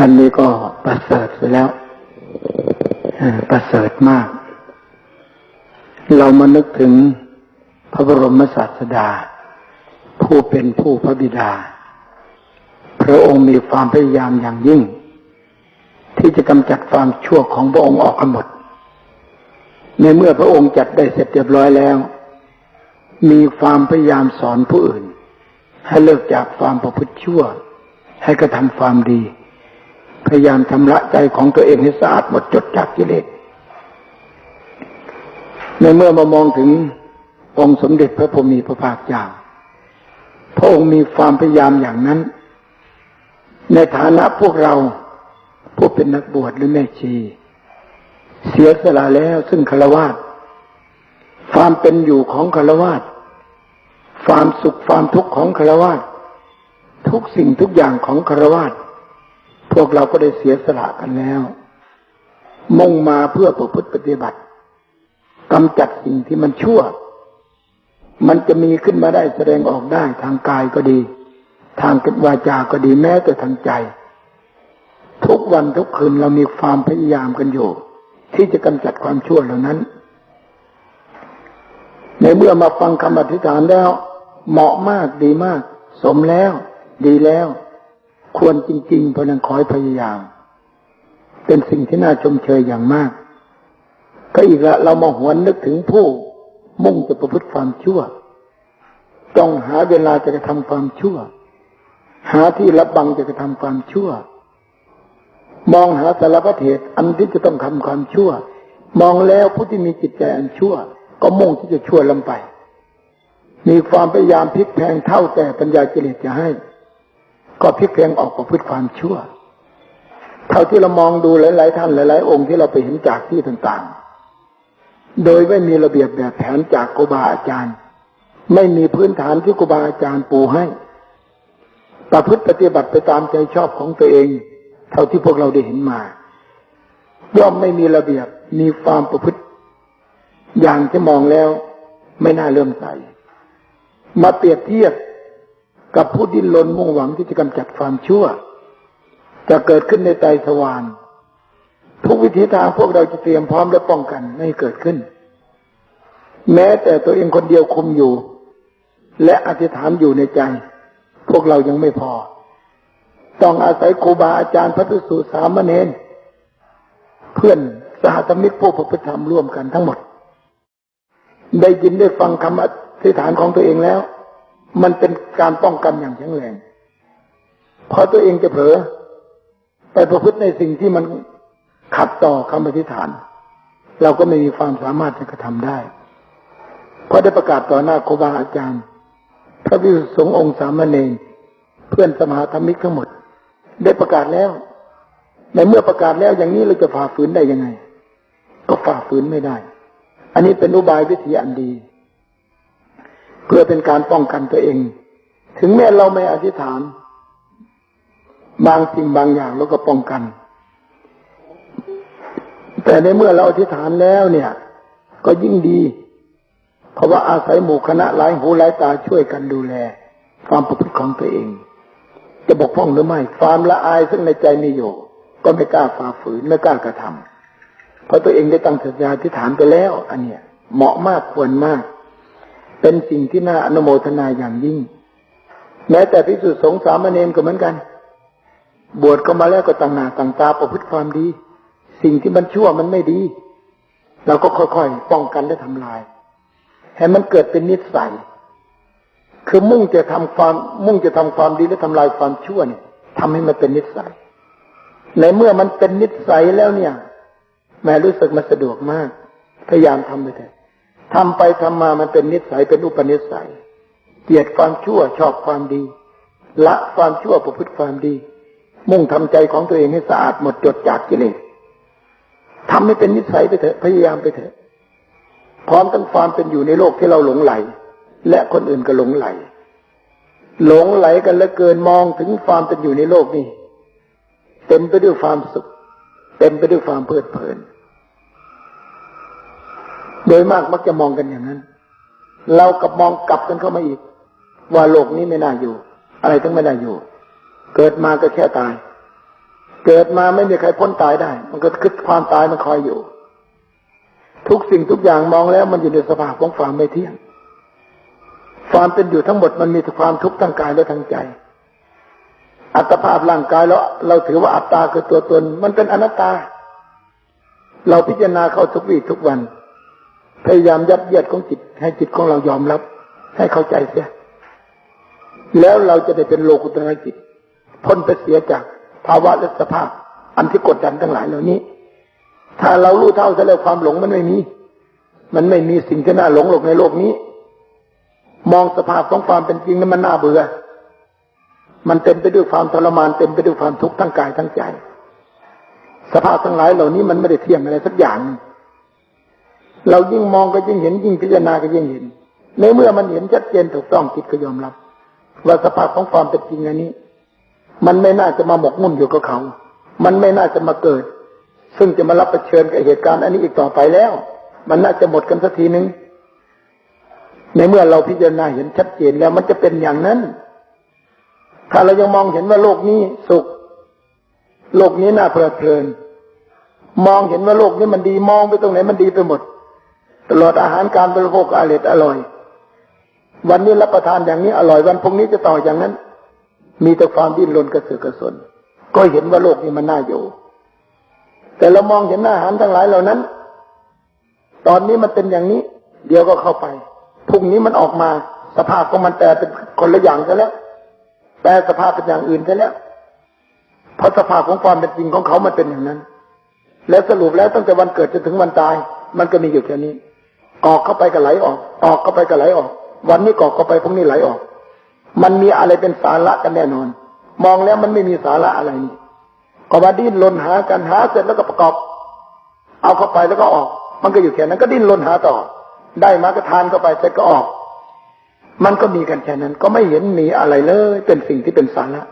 อันนี้ก็ประเสริฐไปแล้วประเสริฐมาก เรามานึกถึงพระบรมศาสดา ผู้เป็นผู้พระบิดา พระองค์มีความพยายามอย่างยิ่ง ที่จะกำจัดความชั่วของพระองค์ออกกันหมด ในเมื่อพระองค์จัดได้เสร็จเรียบร้อยแล้ว มีความพยายามสอนผู้อื่น ให้เลิกจากความประพฤติชั่ว ให้กระทำความดี พยายามทำละใจของตัวเองให้สะอาดหมดจดจากกิเลสในเมื่อมามองถึงองค์สมเด็จพระพุทมีพระภาคเจ้าพระองค์มีความพยายามอย่างนั้น ในฐานะพวกเราผู้เป็นนักบวชหรือแม่ชี เสียสละแล้วซึ่งคารวะความเป็นอยู่ของคารวะความสุขความทุกข์ของคารวะทุกสิ่งทุกอย่างของคารวะพ วกเราก็ได้เสียสละกันแล้ว มุ่งมาเพื่อประพฤติปฏิบัติกำจัดสิ่งที่มันชั่ว มันจะมีขึ้นมาได้แสดงออกได้ทางกายก็ดี ทางวาจาก็ดีแม้แต่ทางใจ ทุกวันทุกคืนเรามีความพยายามกันอยู่ ที่จะกำจัดความชั่วเหล่านั้น ในเมื่อมาฟังคำอธิษฐานแล้ว เหมาะมากดีมาก สมแล้ว ดีแล้ว ควรจริงๆเพราะนั้นขอให้พยายาม เป็นสิ่งที่น่าชมเชยอย่างมาก ก็อีกละเรามาหวนนึกถึงผู้ มุ่งจะประพฤติความชั่ว ต้องหาเวลาจะกระทำความชั่ว หาที่รับบังจะกระทำความชั่ว มองหาสารพัดเหตุอันที่จะต้องทำความชั่ว มองแล้วผู้ที่มีจิตใจอันชั่ว ก็มุ่งที่จะชั่วลงไป มีความพยายามพลิกแพงเท่าแต่ปัญญาจิเลสจะให้ ก็พลิกแพงออกประพฤติความชั่ว เท่าที่เรามองดูหลาย ๆ ท่านหลาย ๆ องค์ที่เราไปเห็นจากที่ต่างๆ โดยไม่มีระเบียบแบบแผนจากครูบาอาจารย์ ไม่มีพื้นฐานที่ครูบาอาจารย์ปูให้ ประพฤติปฏิบัติไปตามใจชอบของตัวเอง เท่าที่พวกเราได้เห็นมา ย่อมไม่มีระเบียบมีความประพฤติ อย่างที่มองแล้วไม่น่าเลื่มใสมาเปรียบเทียบ กับผู้ดิ้นรนมุ่งหวังที่จะกำจัดความชั่ว จะเกิดขึ้นในใจสวรรค์ทุกวิธีทางพวกเราจะเตรียมพร้อมและป้องกันไม่ให้เกิดขึ้น แม้แต่ตัวเองคนเดียวคุมอยู่ และอธิษฐานอยู่ในใจ พวกเรายังไม่พอ ต้องอาศัยครูบาอาจารย์พระภิกษุสามเณรเพื่อนสหธรรมิกผู้ประพฤติธรรมร่วมกันทั้งหมด ได้ยินได้ฟังคำอธิษฐานของตัวเองแล้ว มันเป็นการป้องกันอย่างแข็งแรงพอตัวเองจะเผลอไปประพฤติในสิ่งที่มันขัดต่อคำอธิษฐาน เราก็ไม่มีความสามารถจะกระทำได้เพราะได้ประกาศต่อหน้าครูบาอาจารย์ พระวิสุสงฆ์องค์สามเณรเพื่อนสมาธมิกทั้งหมด ได้ประกาศแล้ว ในเมื่อประกาศแล้วอย่างนี้เราจะฝ่าฝืนได้ยังไง ก็ฝ่าฝืนไม่ได้ อันนี้เป็นอุบายวิธีอันดี เพื่อเป็นการป้องกันตัวเอง ถึงแม้เราไม่อธิษฐาน บางสิ่งบางอย่างเราก็ป้องกัน แต่ในเมื่อเราอธิษฐานแล้วเนี่ย ก็ยิ่งดี เพราะว่าอาศัยหมู่คณะหลายหูหลายตาช่วยกันดูแล ความประพฤติของตัวเอง จะบกพร่องหรือไม่ ความละอายซึ่งในใจมีอยู่ ก็ไม่กล้าฝ่าฝืนไม่กล้ากระทำเพราะตัวเองได้ตั้งสัญญาที่ฐานไปแล้ว อันเนี้ยเหมาะมากควรมาก เป็นสิ่งที่น่าอนุโมทนาอย่างยิ่ง แม้แต่พิสุทธิสงสามเณรก็เหมือนกัน บวชก็มาแล้วก็ต่างหน้าต่างตาประพฤติความดี สิ่งที่มันชั่วมันไม่ดี เราก็ค่อยๆป้องกันและทำลาย ให้มันเกิดเป็นนิสัย คือมุ่งจะทำความมุ่งจะทำความดีและทำลายความชั่วเนี่ยทำให้มันเป็นนิสัย ในเมื่อมันเป็นนิสัยแล้วเนี่ย แม่รู้สึกมันสะดวกมาก พยายามทำไปเถอะ ทำไปทำมามันเป็นนิสัยเป็นอุปนิสัย เกลียดความชั่วชอบความดี ละความชั่วประพฤติความดี มุ่งทำใจของตัวเองให้สะอาดหมดจดจากกิเลสทำให้เป็นนิสัยไปเถอะพยายามไปเถอะ พร้อมทั้งความเป็นอยู่ในโลกที่เราหลงไหล และคนอื่นก็หลงไหล หลงไหลกันเหลือเกินมองถึงความเป็นอยู่ในโลกนี้เต็มไปด้วยความสุข เต็มไปด้วยความเพลิดเพลิน โดยมากมักจะมองกันอย่างนั้น เรากับมองกลับกันเข้ามาอีก ว่าโลกนี้ไม่น่าอยู่ อะไรทั้งไม่น่าอยู่ เกิดมาก็แค่ตาย เกิดมาไม่มีใครพ้นตายได้ มันก็คือความตายมันคอยอยู่ ทุกสิ่งทุกอย่างมองแล้ว มันอยู่ในสภาพของความไม่เที่ยง ความเป็นอยู่ทั้งหมดมันมีแต่ความทุกข์ทั้งกายและทั้งใจ อัตภาพร่างกายแล้วเราถือว่าอัตตาคือตัวตน มันเป็นอนัตตา เราพิจารณาเข้าทุกวี่ทุกวัน พยายามยัดเยียดของจิต ให้จิตของเรายอมรับ ให้เข้าใจเสียแล้วเราจะได้เป็นโลกุตระจิตพ้นไปเสียจากภาวะและสภาพ อันที่กดดันทั้งหลายเหล่านี้ ถ้าเรารู้เท่าซะแล้วความหลงมันไม่มี มันไม่มีสิ่งที่น่าหลงหลงในโลกนี้ มองสภาพของความเป็นจริงนั้นมันน่าเบื่อ มันเต็มไปด้วยความทรมานเต็มไปด้วยความทุกข์ทั้งกายทั้งใจ สภาพทั้งหลายเหล่านี้มันไม่ได้เที่ยงอะไรสักอย่าง เรายิ่งมองก็ยิ่งเห็นยิ่งพิจารณาก็ยิ่งเห็น ในเมื่อมันเห็นชัดเจนถูกต้องจิตก็ยอมรับ ว่าสภาพของความเป็นจริงอันนี้ มันไม่น่าจะมาหมกมุ่นอยู่กับเขา มันไม่น่าจะมาเกิด ซึ่งจะมารับประเชิญกับเหตุการณ์อันนี้อีกต่อไปแล้ว มันน่าจะหมดกันสักทีหนึ่งในเมื่อเราพิจารณาเห็นชัดเจนแล้วมันจะเป็นอย่างนั้น ถ้าเรายังมองเห็นว่าโลกนี้สุข โลกนี้น่าเพลิดเพลิน มองเห็นว่าโลกนี้มันดีมองไปตรงไหนมันดีไปหมด ตลอดอาหารการบริโภคอร่อยอร่อย วันนี้รับประทานอย่างนี้อร่อยวันพรุ่งนี้จะต่ออย่างนั้น มีแต่ความดิ้นรนกระเสือกกระสน ก็เห็นว่าโลกนี้มันน่าอยู่ แต่เรามองเห็นอาหารทั้งหลายเหล่านั้น ตอนนี้มันเป็นอย่างนี้ เดี๋ยวก็เข้าไปพรุ่งนี้มันออกมา สภาพของมันแต่เป็นคนละอย่างซะแล้วแปลสภาพเป็นอย่างอื่นซะแล้วเพราะสภาพของความเป็นจริงของเขามันเป็นอย่างนั้น แล้วสรุปแล้วตั้งแต่วันเกิดจนถึงวันตาย มันก็มีอยู่แค่นี้ ออกเข้าไปก็ไหลออก ออกเข้าไปก็ไหลออก วันนี้กอกเข้าไปพรุ่งนี้ไหลออก มันมีอะไรเป็นสาระกันแน่นอน มองแล้วมันไม่มีสาระอะไรนี่ก็มาดิ้นรนหากันหาเสร็จแล้วก็ประกอบ เอาเข้าไปแล้วก็ออก มันก็อยู่แค่นั้นก็ดิ้นรนหาต่อ ได้มาก็ทานเข้าไปเสร็จก็ออก มันก็มีกันแค่นั้น ก็ไม่เห็นมีอะไรเลย เป็นสิ่งที่เป็นสาระ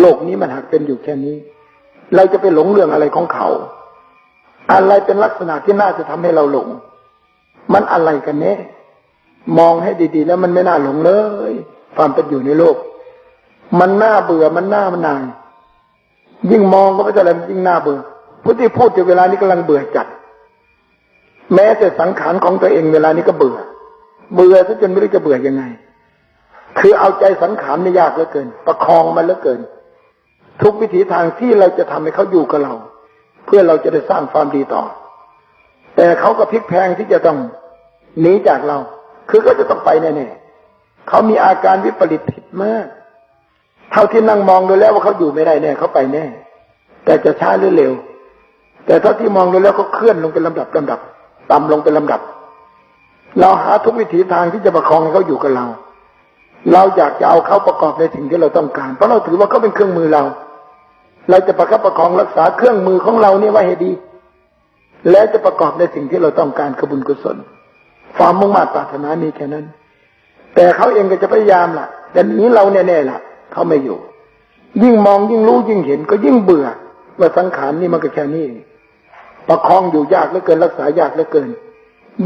โลกนี้มันหากเป็นอยู่แค่นี้ เราจะไปหลงเรื่องอะไรของเขา อะไรเป็นลักษณะที่น่าจะทำให้เราหลง มันอะไรกันแน่มองให้ดีๆ แล้วมันไม่น่าหลงเลย ความเป็นอยู่ในโลก มันน่าเบื่อมันน่ามันนายยิ่งมองก็ไม่ใช่อะไรยิ่งน่าเบื่อผู้ที่พูดอยู่เวลานี้กำลังเบื่อจัด แม้แต่สังขารของตัวเองเวลานี้ก็เบื่อ เบื่อซะจนไม่รู้จะเบื่อยังไง คือเอาใจสังขารไม่ยากเหลือเกิน ประคองมันเหลือเกิน ทุกวิถีทางที่เราจะทำให้เขาอยู่กับเรา เพื่อเราจะได้สร้างความดีต่อ แต่เขาก็พลิกแพงที่จะต้องหนีจากเรา คือก็จะต้องไปแน่ๆเขามีอาการวิปริตผิดมาก เท่าที่นั่งมองดูแล้วว่าเขาอยู่ไม่ได้แน่เขาไปแน่ แต่จะช้าหรือเร็ว แต่เท่าที่มองดูแล้วเขาเคลื่อนลงเป็นลำดับลำดับต่ำลงเป็นลำดับ เราหาทุกวิถีทางที่จะประคองให้เขาอยู่กับเรา เราอยากจะเอาเขาประกอบในสิ่งที่เราต้องการ เพราะเราถือว่าเขาเป็นเครื่องมือเรา เราจะประคับประคองรักษาเครื่องมือของเราเนี่ไว้ให้ดี และจะประกอบในสิ่งที่เราต้องการขบุญกุศล ความมุ่งมั่นปรารถนามีแค่นั้น แต่เขาเองก็จะพยายามล่ะ แต่นี้เราแน่ๆล่ะ เขาไม่อยู่ ยิ่งมองยิ่งรู้ยิ่งเห็น ก็ยิ่งเบื่อว่าสังขารนี่มันก็แค่นี้ ประคองอยู่ยากเหลือเกินรักษายากเหลือเกิน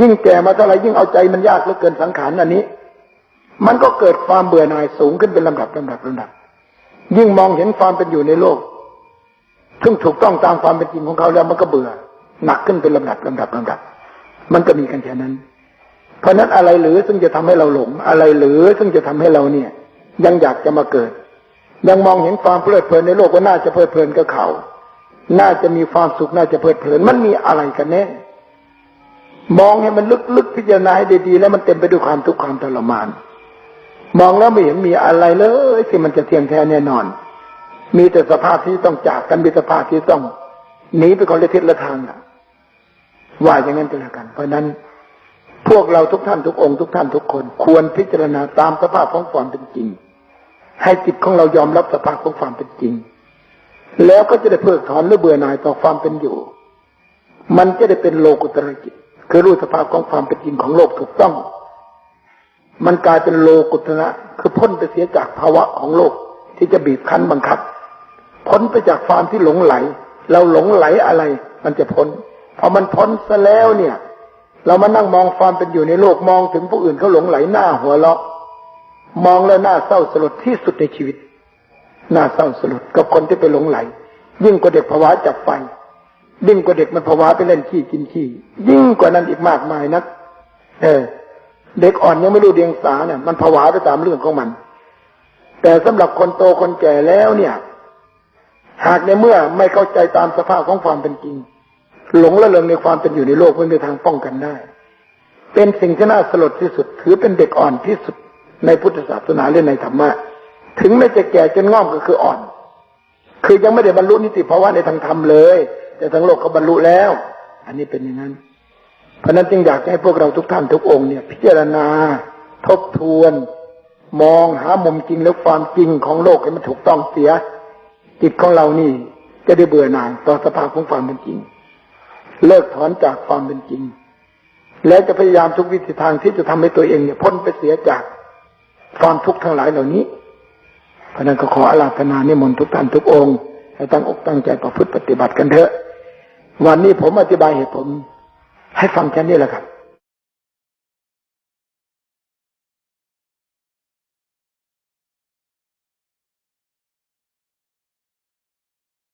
ยิ่งแก่มาเท่าไหร่ยิ่งเอาใจมันยากเหลือเกินสังขารอันนี้ มันก็เกิดความเบื่อหน่ายสูงขึ้นเป็นลำดับลำดับลำดับ ยิ่งมองเห็นความเป็นอยู่ในโลกซึ่งถูกต้องตามความเป็นจริงของเขาแล้วมันก็เบื่อ หนักขึ้นเป็นลำดับลำดับลำดับ มันก็มีกันแค่นั้น เพราะนั้นอะไรหรือซึ่งจะทำให้เราหลงอะไรหรือซึ่งจะทำให้เราเนี่ย ยังอยากจะมาเกิด ยังมองเห็นความเพลิดเพลินในโลกว่าน่าจะเพลิดเพลินกับเขาน่าจะมีความสุขน่าจะเพลิดเพลิน มันมีอะไรกันแน่มองให้มันลึกๆพิจารณาให้ดีๆแล้วมันเต็มไปด้วยความทุกข์ความทรมาน มองแล้วไม่เห็นมีอะไรเลยที่มันจะเที่ยงแท้แน่นอน มีแต่สภาพที่ต้องจากกันมีสภาพที่ต้องหนีไปคนละทิศละทางอะ ว่าอย่างนั้นก็แล้วกัน เพราะนั้น พวกเราทุกท่านทุกองค์ทุกท่านทุกคน ควรพิจารณาตามสภาพของความเป็นจริง ให้จิตของเรายอมรับสภาพของความเป็นจริง แล้วก็จะได้เพิกถอนหรือเบื่อหน่ายต่อความเป็นอยู่ มันจะได้เป็นโลกุตระจิต คือรู้สภาพของความเป็นจริงของโลกถูกต้อง มันกลายเป็นโลกุตระคือพ้นไปเสียจากภาวะของโลกที่จะบีบคั้นบังคับ พ้นไปจากความที่หลงไหล เราหลงไหลอะไร มันจะพ้น พอมันพ้นซะแล้วเนี่ย เรามานั่งมองความเป็นอยู่ในโลกมองถึงผู้อื่นเขาหลงไหลหน้าหัวเราะมองแล้วหน้าเศร้าสลดที่สุดในชีวิตหน้าเศร้าสลดกับคนที่ไปหลงไหล ยิ่งกว่าเด็กภาวะจับไฟยิ่งกว่าเด็กมันภาวะไปเล่นขี้กินขี้ยิ่งกว่านั้นอีกมากมายนัก เออ เด็กอ่อนยังไม่รู้เดียงสาเนี่ยมันภาวะไปตามเรื่องของมัน แต่สำหรับคนโตคนแก่แล้วเนี่ย หากในเมื่อไม่เข้าใจตามสภาพของความเป็นจริง หลงละเลงในความเป็นอยู่ในโลกไม่มีทางป้องกันได้ เป็นสิ่งที่น่าสลดที่สุด ถือเป็นเด็กอ่อนที่สุดในพุทธศาสนาและในธรรมะ ถึงแม้จะแก่จนง่อมก็คืออ่อน คือยังไม่ได้บรรลุนิติภาวะในทางธรรมเลย แต่ทางโลกเขาบรรลุแล้ว อันนี้เป็นอย่างนั้น เพราะนั้นจึงอยากให้พวกเราทุกท่านทุกองค์เนี่ย พิจารณา ทบทวน มองหามุมจริงและความจริงของโลกให้มันถูกต้องเสีย จิตของเรานี่จะได้เบื่อหน่ายต่อสภาพของความเป็นจริง เลิกถอนจากความเป็นจริง และจะพยายามทุกวิถีทางที่จะทำให้ตัวเองเนี่ยพ้นไปเสียจากความทุกข์ทั้งหลายเหล่านี้เพราะนั้นก็ขออาราธนานิมนต์ทุกท่านทุกองค์ให้ตั้งอกตั้งใจประพฤติปฏิบัติกันเถอะ วันนี้ผมอธิบายเหตุผลให้ฟังแค่นี้แหละครับ